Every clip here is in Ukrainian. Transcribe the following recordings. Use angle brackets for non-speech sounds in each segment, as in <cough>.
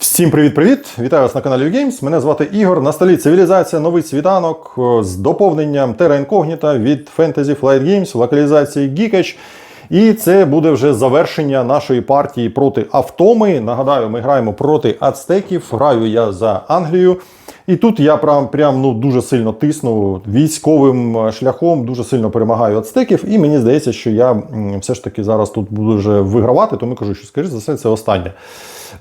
Всім привіт-привіт! Вітаю вас на каналі Games. Мене звати Ігор. На столі цивілізація, новий світанок з доповненням Terra Incognita від Fantasy Flight Games, локалізації Geekage. І це буде вже завершення нашої партії проти Автоми. Нагадаю, ми граємо проти ацтеків. Граю я за Англію. І тут я прям, прям ну, дуже сильно тисну військовим е, шляхом, дуже сильно перемагаю ацтеків. І мені здається, що я все ж таки зараз тут буду вже вигравати, тому кажу, що скоріш за все, це останнє.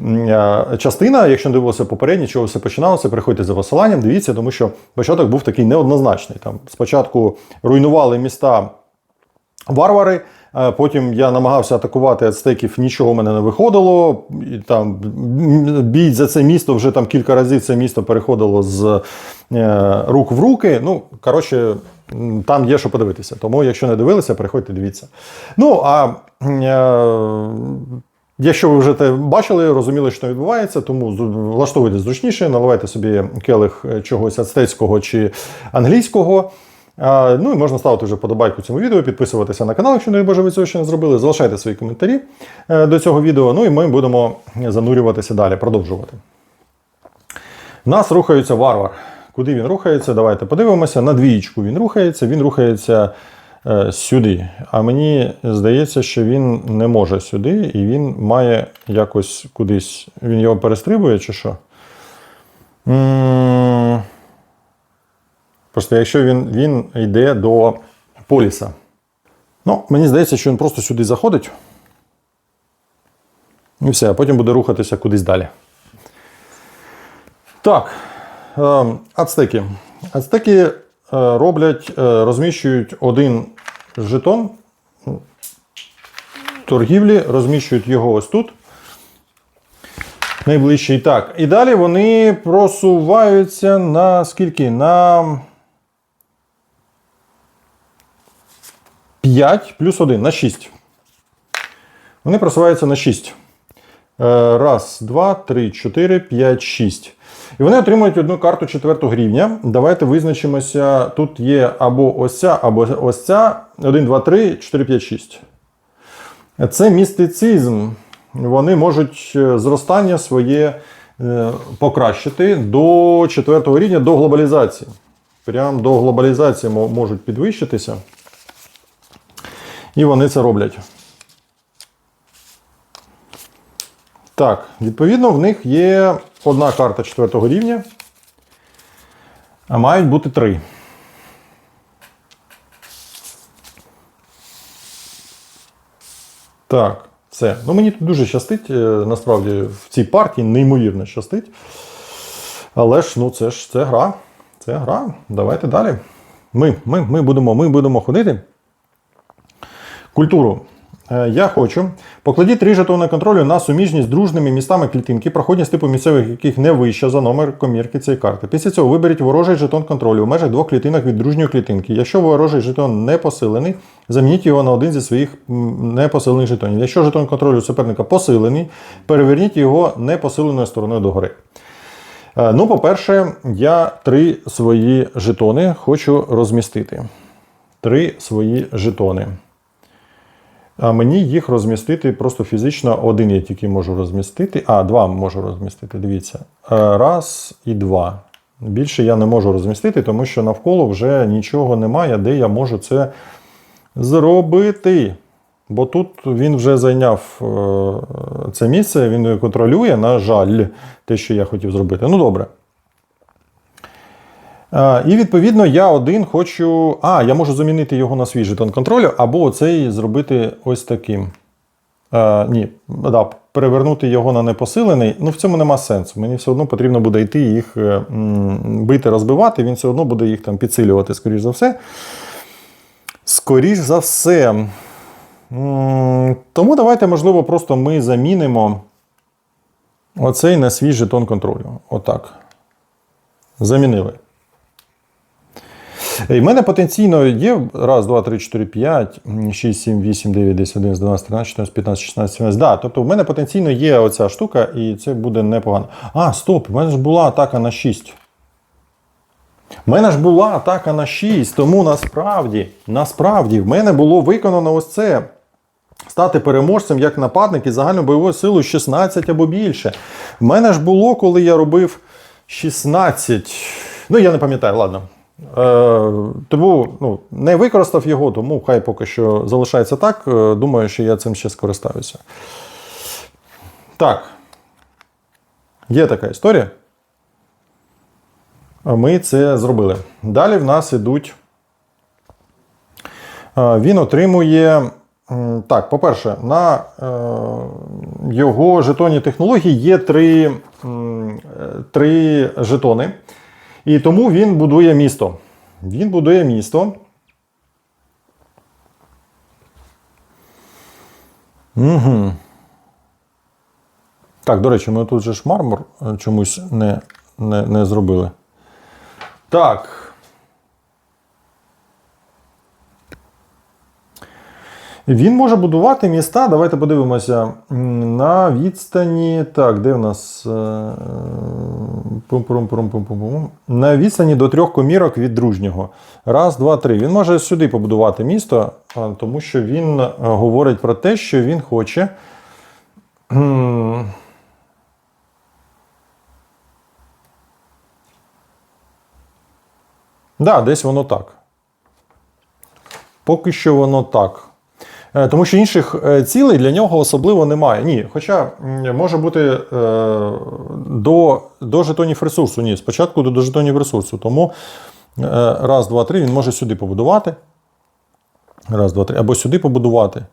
М, е, Частина, якщо не дивилися попередні, чого все починалося, приходьте за посиланням, дивіться, тому що початок був такий неоднозначний. Там спочатку руйнували міста варвари. Е, Потім я намагався атакувати ацтеків, нічого в мене не виходило. І там бій за це місто вже там кілька разів це місто переходило з е, рук в руки. Ну, коротше, там є що подивитися. Тому, якщо не дивилися, переходьте, дивіться. Ну, а е, Якщо ви вже те бачили, розуміли, що відбувається, тому влаштовуйте зручніше, наливайте собі келих чогось ацтецького чи англійського. Ну і можна ставити вже подобайку цьому відео, підписуватися на канал, якщо не боже ви цього ще не зробили. Залишайте свої коментарі е, до цього відео. Ну і ми будемо занурюватися далі, продовжувати. Нас рухається варвар. Куди він рухається? Давайте подивимося. На двієчку він рухається. Він рухається е, сюди. А мені здається, що він не може сюди, і він має якось кудись. Він його перестрибує чи що? М, Просто якщо він, він йде до поліса. Ну, мені здається, що він просто сюди заходить. І все, а потім буде рухатися кудись далі. Так, е, ацтеки. Ацтеки е, роблять, е, розміщують один жетон торгівлі, розміщують його ось тут. Найближчий. Так. І далі вони просуваються на скільки? На 5 плюс 1, на 6. Вони просуваються на 6. Е, Раз, два, три, чотири, п'ять, шість. І вони отримують одну карту четвертого рівня. Давайте визначимося. Тут є або ось ця, або ось ця. 1, 2, 3, 4, 5, 6. Це містицизм. Вони можуть е, зростання своє е, покращити до четвертого рівня, до глобалізації. Прям до глобалізації можуть підвищитися. І вони це роблять. Так, відповідно, в них є одна карта четвертого рівня, а мають бути три. Так, все. Ну мені тут дуже щастить, е, насправді, в цій партії неймовірно щастить. Але ж, ну, це ж це гра. Це гра. Давайте далі. Ми, ми, ми, будемо, ми будемо ходити. Культуру. Е, Я хочу. Покладіть три жетони контролю на суміжні з дружними містами клітинки, проходність типу місцевих, яких не вища за номер комірки цієї карти. Після цього виберіть ворожий жетон контролю в межах двох клітинок від дружньої клітинки. Якщо ворожий жетон не посилений, замініть його на один зі своїх непосилених жетонів. Якщо жетон контролю суперника посилений, переверніть його непосиленою стороною догори. Е, Ну, по-перше, я три свої жетони хочу розмістити. Три свої жетони. А мені їх розмістити просто фізично один я тільки можу розмістити. А, два можу розмістити. Дивіться. Е, Раз і два. Більше я не можу розмістити, тому що навколо вже нічого немає, де я можу це зробити. Бо тут він вже зайняв е, це місце, він контролює, на жаль, те, що я хотів зробити. Ну, добре. І відповідно я один хочу. А, я можу замінити його на свій жетон контролю, або оцей зробити ось таким. Е, ні, да, перевернути його на непосилений. Ну, в цьому нема сенсу. Мені все одно потрібно буде йти їх е, бити, розбивати, він все одно буде їх там підсилювати, скоріш за все. Скоріш за все. Тому давайте, можливо, просто ми замінимо оцей на свій жетон контролю. Отак. Замінили. І в мене потенційно є раз, два, три, чотири, п'ять, шість, сім, вісім, дев'ять, десять, одинадцять, дванадцять, тринадцять, чотирнадцять, п'ятнадцять, шістнадцять, сімнадцять. Да, тобто в мене потенційно є оця штука, і це буде непогано. А, стоп, в мене ж була атака на 6. У мене ж була атака на 6, тому насправді, насправді, в мене було виконано ось це. стати переможцем як нападник із загальною бойовою силою 16 або більше. В мене ж було, коли я робив 16. Ну, я не пам'ятаю, ладно. Е, тому ну, не використав його, тому хай поки що залишається так. Е, Думаю, що я цим ще скористаюся. Так. Є така історія. Ми це зробили. Далі в нас ідуть. Е, Він отримує. Так, по-перше, на його жетоні технології є три, три жетони. І тому він будує місто. Він будує місто. Угу. Так, до речі, ми тут же ж мармур е, чомусь не, не, не зробили. Так. Він може будувати міста. Давайте подивимося. На відстані. Так, де в нас? е. На відстані до трьох комірок від дружнього. Раз, два, три. Він може сюди побудувати місто, тому що він е, говорить про те, що він хоче. Да, десь воно так. Поки що воно так. Е, Тому що інших е, цілей для нього особливо немає. Ні, хоча може бути е, до, до жетонів ресурсу. Ні, спочатку до, до жетонів ресурсу. Тому раз, два, три він може сюди побудувати. Раз, два, три. Або сюди побудувати.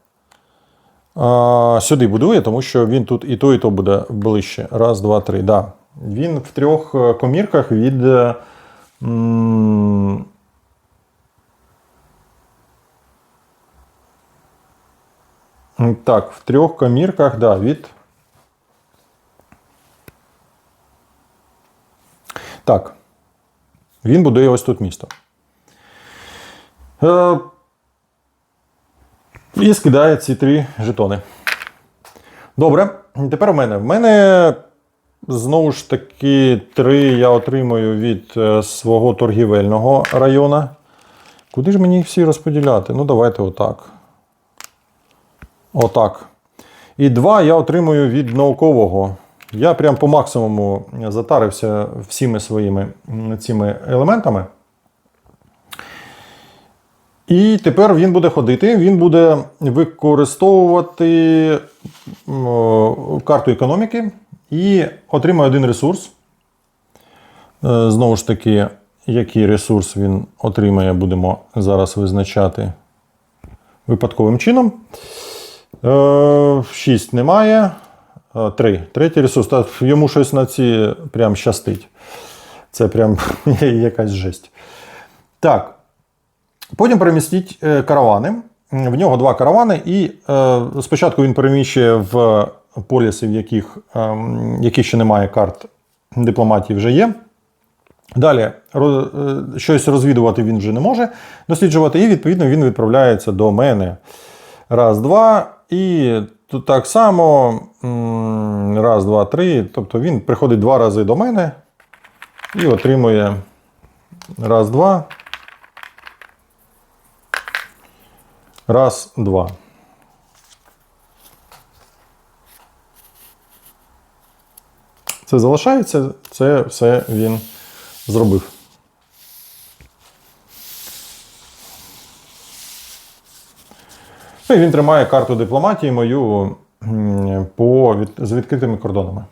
Сюди будує, тому що він тут і то, і то буде ближче. Раз, два, три. Да. Він в трьох комірках від. Так, в трьох комірках, да, від. Так. Він будує ось тут місто. Е, і скидає ці три жетони. Добре. Тепер у мене. В мене знову ж таки три я отримую від е, свого торгівельного району. Куди ж мені їх всі розподіляти? Ну, давайте отак. Отак. І два я отримую від наукового. Я прям по максимуму затарився всіми своїми цими елементами. І тепер він буде ходити, він буде використовувати карту економіки і отримує один ресурс. Е, Знову ж таки, який ресурс він отримає, будемо зараз визначати випадковим чином. 6 немає. 3. Третій ресурс. Та йому щось на ці прям щастить. Це прям <laughs> якась жесть. Так. Потім перемістіть е, каравани. В нього два каравани, і е, спочатку він переміщує в поліси, в яких, е, яких ще немає карт дипломатії вже є. Далі роз- е, щось розвідувати він вже не може досліджувати, і відповідно він відправляється до мене. Раз, два. І тут так само. Раз, два, три. Тобто він приходить два рази до мене і отримує раз, два. Раз, два. Це залишається, це все він зробив. Ну, і він тримає карту дипломатії мою по, від, з відкритими кордонами.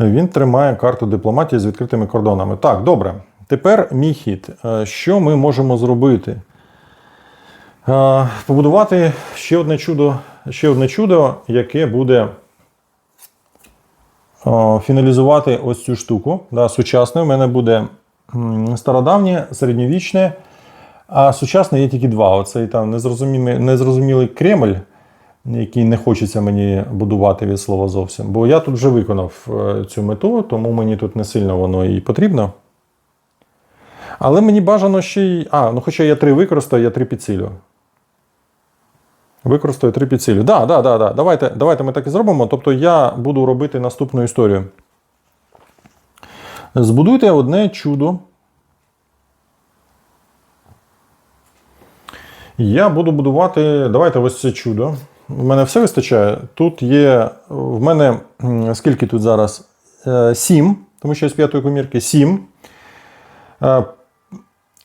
Він тримає карту дипломатії з відкритими кордонами. Так, добре. Тепер мій хід. Е, Що ми можемо зробити? Е, Побудувати ще одне чудо, ще одне чудо, яке буде е, фіналізувати ось цю штуку. Да, сучасне. У мене буде стародавнє, середньовічне. А сучасне є тільки два. Оцей там незрозумілий, незрозумілий Кремль, який не хочеться мені будувати від слова зовсім. Бо я тут вже виконав е, цю мету, тому мені тут не сильно воно і потрібно. Але мені бажано ще й. А, ну хоча я три використаю, я три підцілю. Використаю три підцілю. Да, да, да, да. Давайте, давайте ми так і зробимо. Тобто я буду робити наступну історію. Збудуйте одне чудо. Я буду будувати. Давайте ось це чудо. У мене все вистачає. Тут є. В мене скільки тут зараз? Е, Сім, тому що я з п'ятої комірки. Сім. Е,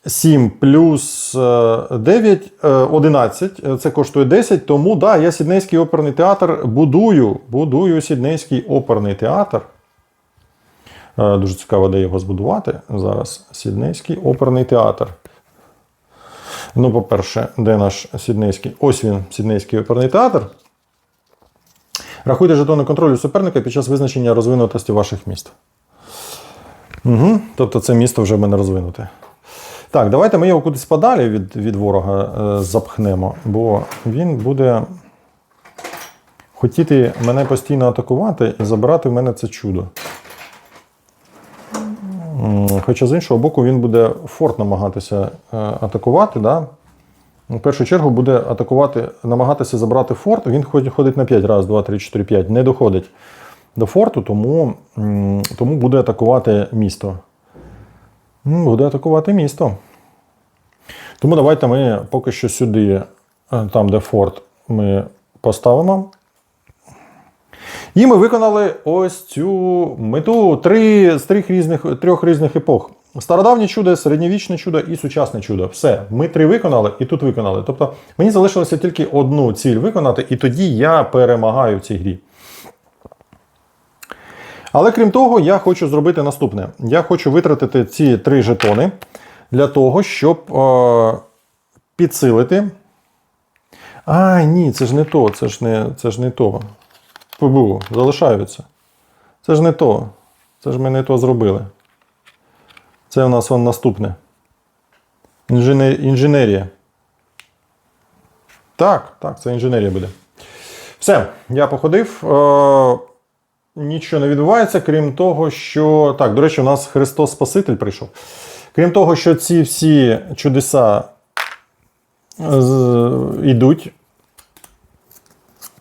7 плюс е, 9, е, 11. Е, Це коштує 10. Тому да, я Сіднейський оперний театр будую. Будую Сіднейський оперний театр. Дуже цікаво, де його збудувати. Зараз Сіднейський оперний театр. Ну, по-перше, де наш Сіднейський? Ось він, Сіднейський оперний театр. Рахуйте жетони контролю суперника під час визначення розвинутості ваших міст. Угу. Тобто це місто вже в мене розвинуте. Так, давайте ми його кудись подалі від, від ворога е, запхнемо, бо він буде хотіти мене постійно атакувати і забирати в мене це чудо. Хоча з іншого боку, він буде форт намагатися е, атакувати. Да? В першу чергу буде атакувати, намагатися забрати форт. Він ходить, на 5, раз, 2, 3, 4, 5. Не доходить до форту, тому, тому буде атакувати місто. Буде атакувати місто. Тому давайте ми поки що сюди, е, там, де форт, ми поставимо. І ми виконали ось цю мету три, з трьох різних, трьох різних епох. Стародавнє чудо, середньовічне чудо і сучасне чудо. Все, ми три виконали і тут виконали. Тобто мені залишилося тільки одну ціль виконати, і тоді я перемагаю в цій грі. Але крім того, я хочу зробити наступне: я хочу витратити ці три жетони для того, щоб е, підсилити. А, ні, це ж не то, це ж не, це ж не то. ПБУ, залишаються. Це ж не то. Це ж ми не то зробили. Це у нас вон наступне. Інженер... Інженерія. Так, так, це інженерія буде. Все, я походив. Е, нічого не відбувається, крім того, що. Так, до речі, у нас Христос Спаситель прийшов. Крім того, що ці всі чудеса з- йдуть.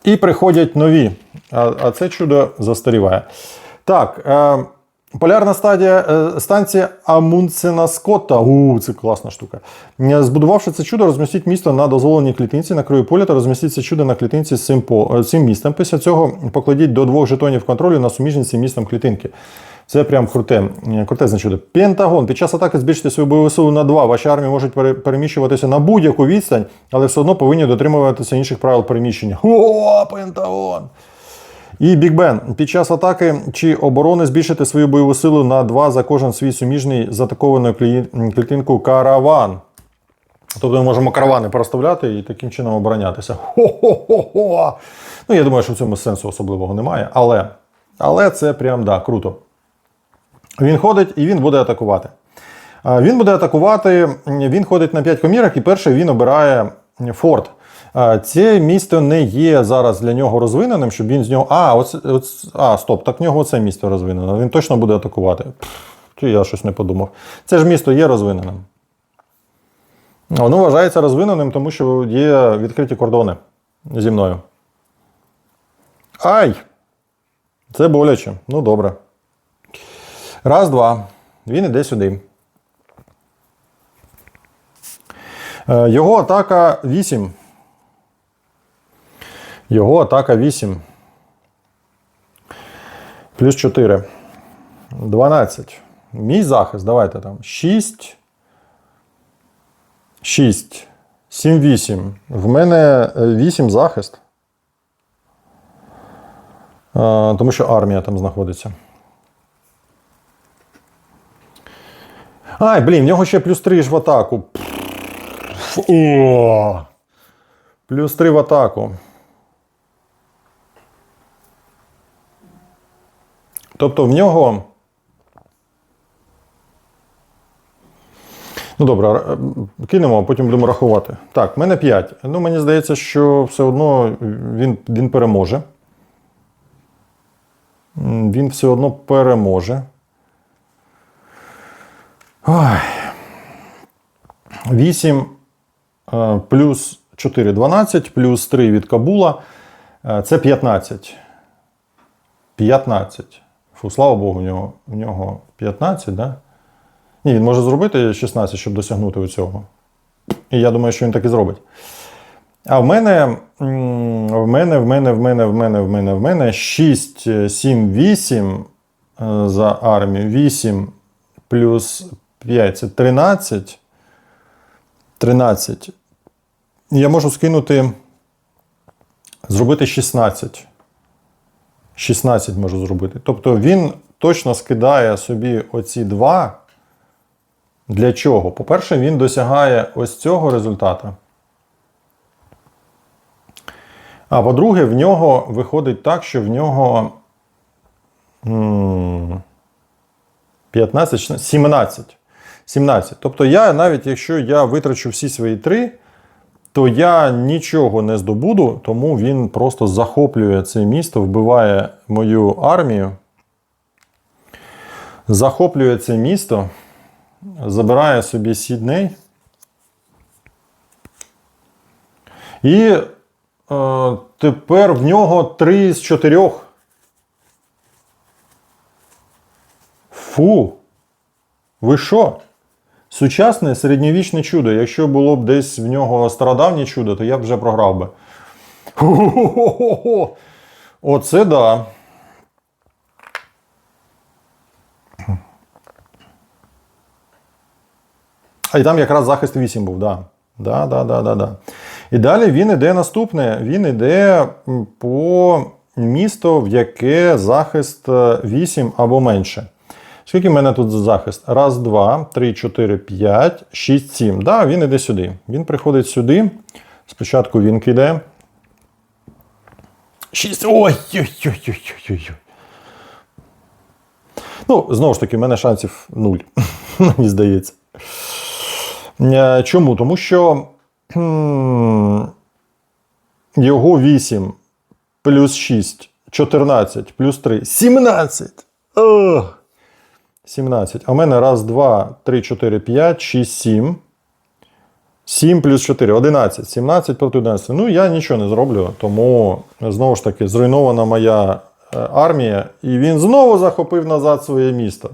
І приходять нові. А, а це чудо застаріває. Так. Е, полярна стадія, е, станція Амунцена Скотта. У, це класна штука. Е, Збудувавши це чудо, розмістіть місто на дозволеній клітинці на краю поля та розмістіть це чудо на клітинці з цим, по, е, цим містом. Після цього покладіть до двох жетонів контролю на суміжність містом клітинки. Це прям круте, е, крутезне чудо. Пентагон. Під час атаки збільшити свою бойову силу на 2. Ваші армії можуть переміщуватися на будь-яку відстань, але все одно повинні дотримуватися інших правил переміщення. О, Пентагон! І Біг Бен. Під час атаки чи оборони збільшити свою бойову силу на 2 за кожен свій суміжний з атакованою клітинку караван. Тобто ми можемо каравани проставляти і таким чином оборонятися. Хо-хо-хо-хо! Ну, я думаю, що в цьому сенсу особливого немає. Але, але це прям да, круто. Він ходить і він буде атакувати. Він буде атакувати, він ходить на 5 комірок, і перший він обирає форт. Це місто не є зараз для нього розвиненим, щоб він з нього. А, оце, оце, а стоп, так в нього це місто розвинено. Він точно буде атакувати. Пф, я щось не подумав. Це ж місто є розвиненим. Воно вважається розвиненим, тому що є відкриті кордони зі мною. Ай! Це боляче. Ну добре. Раз, два. Він іде сюди. Е, Його атака 8. Його атака 8. Плюс 4. 12. Мій захист. Давайте там. 6. 6. 7, 8. В мене 8 захист. Е, Тому що армія там знаходиться. Ай, блін, в нього ще плюс 3 ж в атаку. О! Плюс 3 в атаку. Тобто в нього. Ну добре, кинемо, а потім будемо рахувати. Так, в мене 5. Ну, мені здається, що все одно він, він переможе. Він все одно переможе. Ой. 8 е, плюс 4 12, плюс 3 від Кабула. Е, Це 15. 15. Фу, слава Богу, в нього, в нього 15, да? Ні, він може зробити 16, щоб досягнути цього. І я думаю, що він так і зробить. А в мене, в мене, в мене, в мене, в мене, в мене, в мене 6, 7, 8 е, за армію. 8 плюс 5 це 13. 13. Я можу скинути, зробити 16. 16 можу зробити. Тобто він точно скидає собі оці два. Для чого? По-перше, він досягає ось цього результата. А по-друге, в нього виходить так, що в нього 15, 17. 17. Тобто я, навіть якщо я витрачу всі свої три, то я нічого не здобуду, тому він просто захоплює це місто, вбиває мою армію, захоплює це місто, забирає собі Сідней. І е, тепер в нього три з чотирьох. Фу. Ви що? Сучасне середньовічне чудо. Якщо було б десь в нього стародавнє чудо, то я б вже програв би. <laughs> Оце да. А і там якраз захист 8 був, да. Да, да, да, да, да. І далі він іде наступне. Він іде по місто, в яке захист 8 або менше. Скільки в мене тут за захист? Раз, два, три, чотири, п'ять, шість, сім. Да, він іде сюди. Він приходить сюди. Спочатку він киде. Шість. Ой-ой-ой-ой-ой-ой. Ну, знову ж таки, в мене шансів нуль. <laughs> Мені здається. Е, Чому? Тому що його 8 плюс 6, 14, плюс 3, 17. Ох. 17. А в мене раз, два, три, 4, 5, 6, 7. 7 плюс 4, 11. 17 проти 11. Ну, я нічого не зроблю, тому знову ж таки зруйнована моя е, армія, і він знову захопив назад своє місто.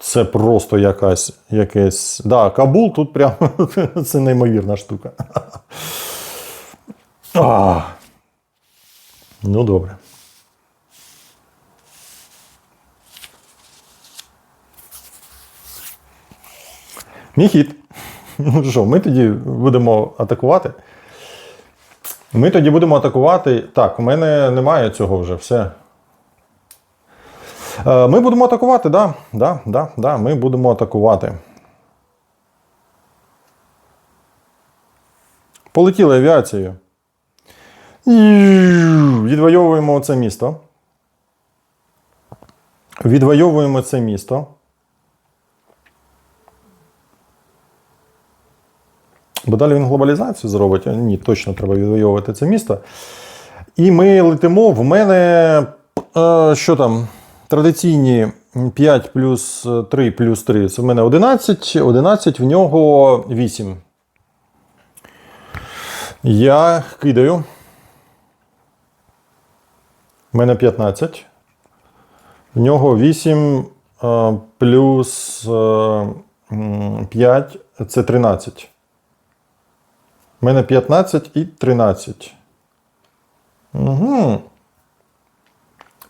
Це просто якась якесь. Да, Кабул тут прямо <laughs> це неймовірна штука. <laughs> А. Ну, добре. Мій хід. <laughs> Ну що, ми тоді будемо атакувати. Ми тоді будемо атакувати. Так, у мене немає цього вже, все. Е, Ми будемо атакувати, да, да, да, да, ми будемо атакувати. Полетіли авіацією. Відвоюємо це місто. Відвоюємо це місто. Бо далі він глобалізацію зробить. А Ні, точно треба відвоювати це місто. І ми летимо. В мене е, що там? Традиційні 5 плюс 3 плюс 3. Це в мене 11. 11, в нього 8. Я кидаю. В мене 15. В нього 8 е, плюс е, 5 це 13. У мене 15 і 13. Угу.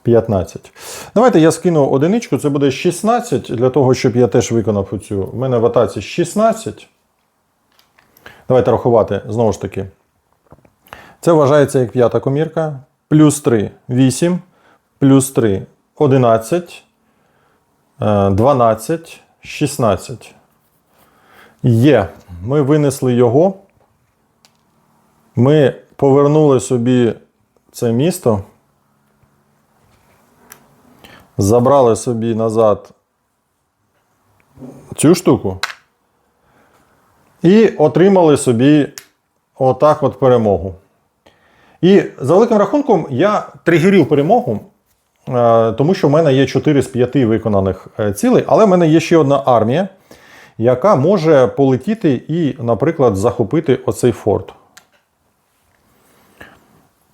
15. Давайте я скину одиничку, це буде 16, для того, щоб я теж виконав оцю. У мене в атаці 16. Давайте рахувати знову ж таки. Це вважається як п'ята комірка. Плюс 3 8, плюс 3 11, е, 12, 16. Є. Ми винесли його. Ми повернули собі це місто. Забрали собі назад цю штуку. І отримали собі отак от перемогу. І за великим рахунком я тригерів перемогу, е, тому що в мене є 4 з 5 виконаних е, цілей, але в мене є ще одна армія, яка може полетіти і, наприклад, захопити оцей форт.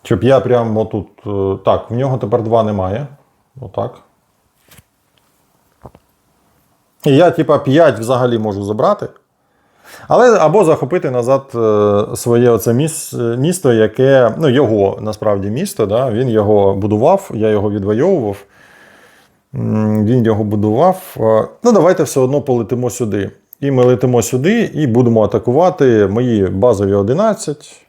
Щоб я прямо тут. е, Так, в нього тепер два немає. Отак. І я, типа, 5 взагалі можу забрати. Але або захопити назад е, своє оце місто, яке, ну, його насправді місто, да? він його будував, я його відвоював. Він його будував. Е, Ну, давайте все одно полетимо сюди. І ми летимо сюди і будемо атакувати мої базові 11.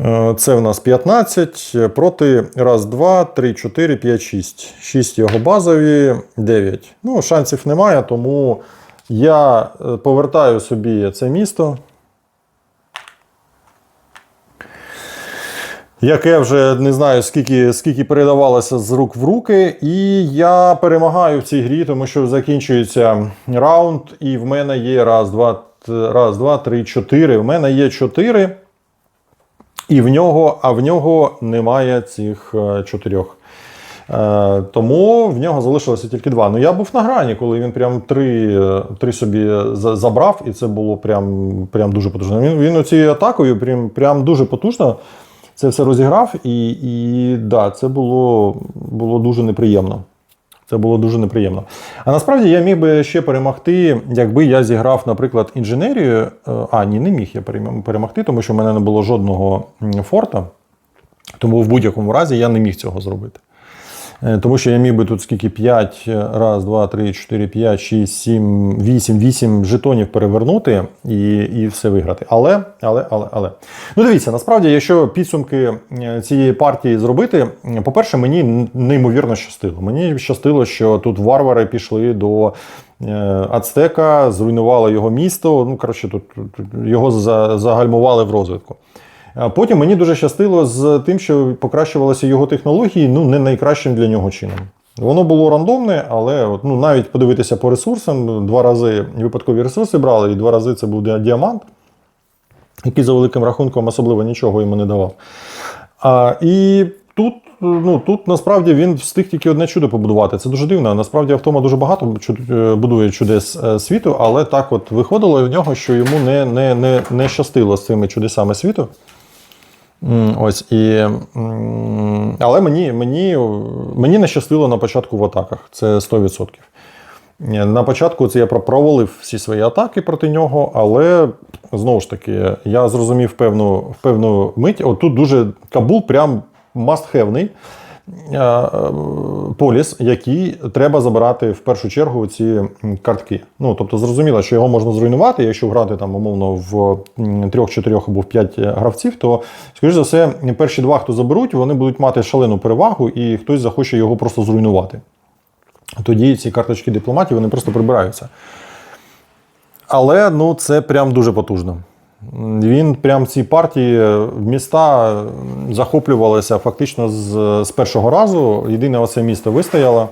Е, Це в нас 15 проти раз, два, три, 4, 5, 6. 6 його базові, 9. Ну, шансів немає, тому я е, повертаю собі це місто. Яке вже не знаю, скільки, скільки передавалося з рук в руки. І я перемагаю в цій грі, тому що закінчується раунд, і в мене є раз, два, раз, два, три, чотири. В мене є чотири. І в нього, а в нього немає цих е, чотирьох. Е, тому в нього залишилося тільки два. Ну я був на грані, коли він прям три, е, три собі забрав, і це було прям, прям дуже потужно. Він, він оцією атакою прям, прям дуже потужно це все розіграв, і, і да, це було, було дуже неприємно. Це було дуже неприємно. А насправді я міг би ще перемогти, якби я зіграв, наприклад, інженерію. Е, А, ні, не міг я перемогти, тому що в мене не було жодного форта. Тому в будь-якому разі я не міг цього зробити. Е, Тому що я міг би тут скільки 5, раз, два, три, 4, 5, 6, 7, 8, 8 жетонів перевернути і, і все виграти. Але, але, але, але. Ну дивіться, насправді, якщо підсумки е, цієї партії зробити, по-перше, мені неймовірно щастило. Мені щастило, що тут варвари пішли до е, Ацтека, зруйнували його місто. Ну, коротше, тут, його за- загальмували в розвитку. Потім мені дуже щастило з тим, що покращувалися його технології, ну не найкращим для нього чином. Воно було рандомне, але ну, навіть подивитися по ресурсам, два рази випадкові ресурси брали, і два рази це був діамант, який за великим рахунком особливо нічого йому не давав. А, і тут, ну, тут насправді він встиг тільки одне чудо побудувати. Це дуже дивно. Насправді автома дуже багато е, будує чудес е, світу, але так от виходило в нього, що йому не, не, не, не щастило з цими чудесами світу. Ось і. Але мені, мені, мені не щастило на початку в атаках. Це 100%. Е, На початку це я про- провалив всі свої атаки проти нього, але знову ж таки, я зрозумів певну, певну мить. От тут дуже Кабул прям е, поліс, який треба забирати в першу чергу ці картки. Ну, тобто, зрозуміло, що його можна зруйнувати, якщо грати там, умовно, в трьох, чотирьох або в п'ять гравців, то, скоріш за все, перші два, хто заберуть, вони будуть мати шалену перевагу, і хтось захоче його просто зруйнувати. Тоді ці карточки дипломатів вони просто прибираються. Але ну, це прям дуже потужно. Він прям в цій партії в міста захоплювалися фактично з, з першого разу. Єдине оце місто вистояло,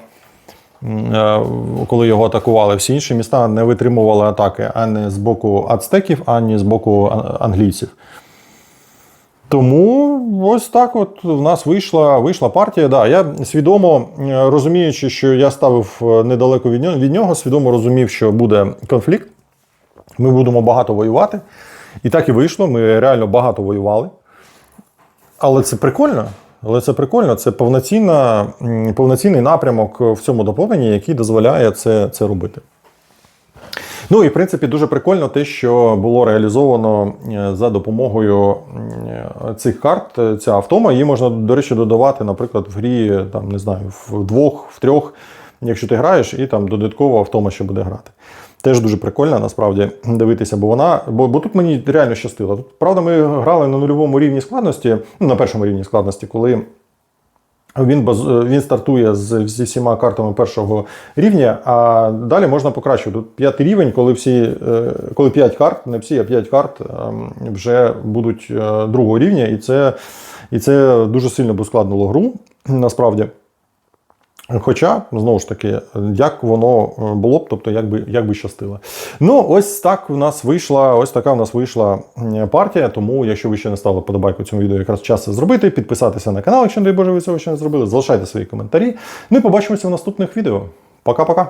е, коли його атакували. Всі інші міста не витримували атаки ані з боку ацтеків, ані з боку англійців. Тому ось так от в нас вийшла, вийшла партія. Да, я свідомо е, розуміючи, що я ставив е, недалеко від нього, свідомо розумів, що буде конфлікт. Ми будемо багато воювати. І так і вийшло. Ми реально багато воювали. Але це прикольно. Але це прикольно. Це повноцінна, повноцінний напрямок в цьому доповненні, який дозволяє це, це робити. Ну і в принципі дуже прикольно те, що було реалізовано е, за допомогою е, цих карт. Е, Ця автома її можна, до речі, додавати, наприклад, в грі там, не знаю, в двох, в трьох, якщо ти граєш, і там додатково автома ще буде грати. Теж дуже прикольно насправді дивитися, бо вона. Бо, бо тут мені реально щастило. Тут, правда, ми грали на нульовому рівні складності, ну, на першому рівні складності, коли він баз... він стартує з зі всіма картами першого рівня, а далі можна покращувати. Тут п'ятий рівень, коли всі, е, коли 5 карт, не всі, а 5 карт ем, вже будуть е, другого рівня, і це, і це дуже сильно б ускладнило гру насправді. Хоча, знову ж таки, як воно е, було б, тобто як би, як би щастило. Ну, ось так у нас вийшла, ось така у нас вийшла партія. Тому, якщо ви ще не ставили подобайку цьому відео, якраз час це зробити, підписатися на канал, якщо не дай Боже, ви цього ще не зробили, залишайте свої коментарі. Ну і побачимося в наступних відео. Пока-пока.